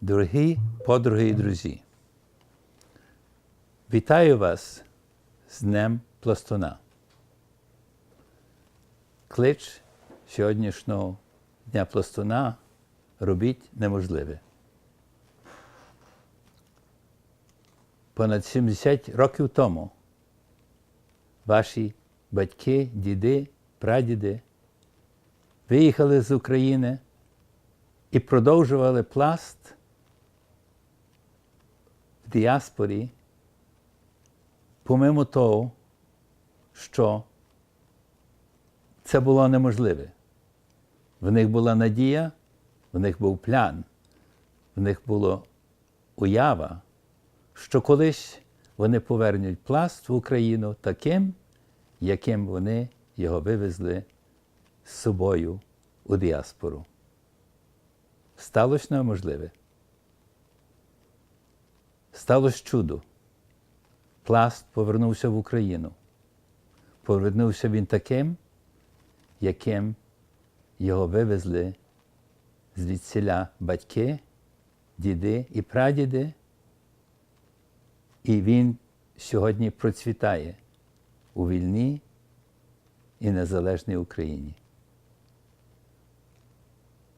Дорогі подруги і друзі, вітаю вас з Днем Пластуна. Клич сьогоднішнього Дня Пластуна робіть неможливе. Понад 70 років тому ваші батьки, діди, прадіди виїхали з України і продовжували пласт діаспорі, помимо того, що це було неможливе. В них була надія, в них був план, в них була уява, що колись вони повернуть пласт в Україну таким, яким вони його вивезли з собою у діаспору. Сталося неможливе. Сталося чудо. Пласт повернувся в Україну. Повернувся він таким, яким його вивезли звідсіля батьки, діди і прадіди. І він сьогодні процвітає у вільній і незалежній Україні.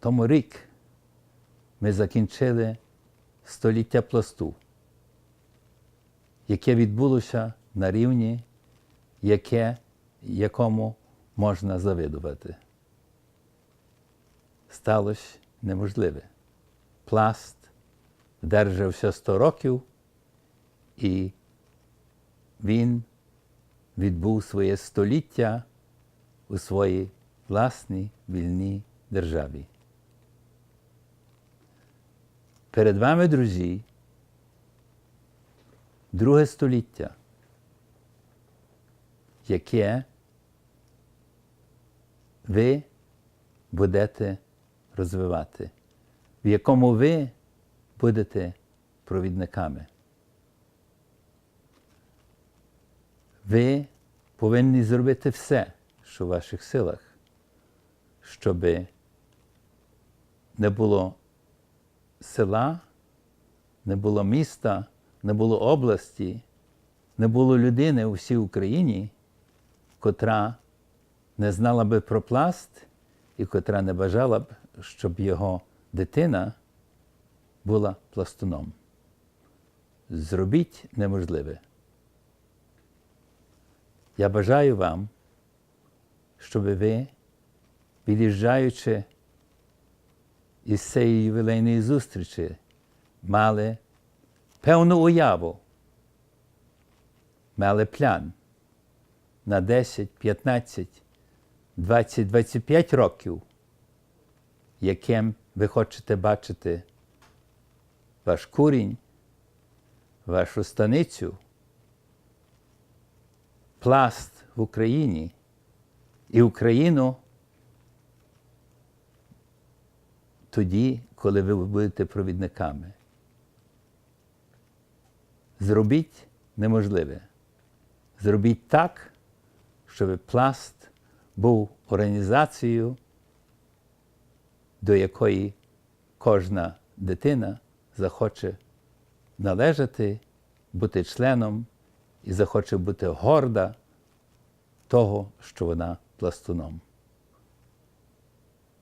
Тому рік ми закінчили століття пласту, яке відбулося на рівні, яке, якому можна завидувати. Сталося неможливе. Пласт держався 100 років, і він відбув своє століття у своїй власній вільній державі. Перед вами, друзі, друге століття, яке ви будете розвивати, в якому ви будете провідниками. Ви повинні зробити все, що в ваших силах, щоб не було села, не було міста, не було області, не було людини у всій Україні, котра не знала би про пласт і котра не бажала б, щоб його дитина була пластуном. Зробіть неможливе. Я бажаю вам, щоб ви, від'їжджаючи із цієї ювілейної зустрічі, мали певну уяву, мали план на 10, 15, 20, 25 років, яким ви хочете бачити ваш курінь, вашу станицю, пласт в Україні і Україну тоді, коли ви будете провідниками. Зробіть неможливе. Зробіть так, щоб пласт був організацією, до якої кожна дитина захоче належати, бути членом і захоче бути горда того, що вона пластуном.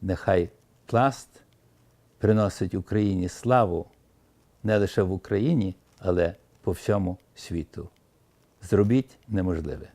Нехай пласт приносить Україні славу не лише в Україні, але по всьому світу. Зробіть неможливе.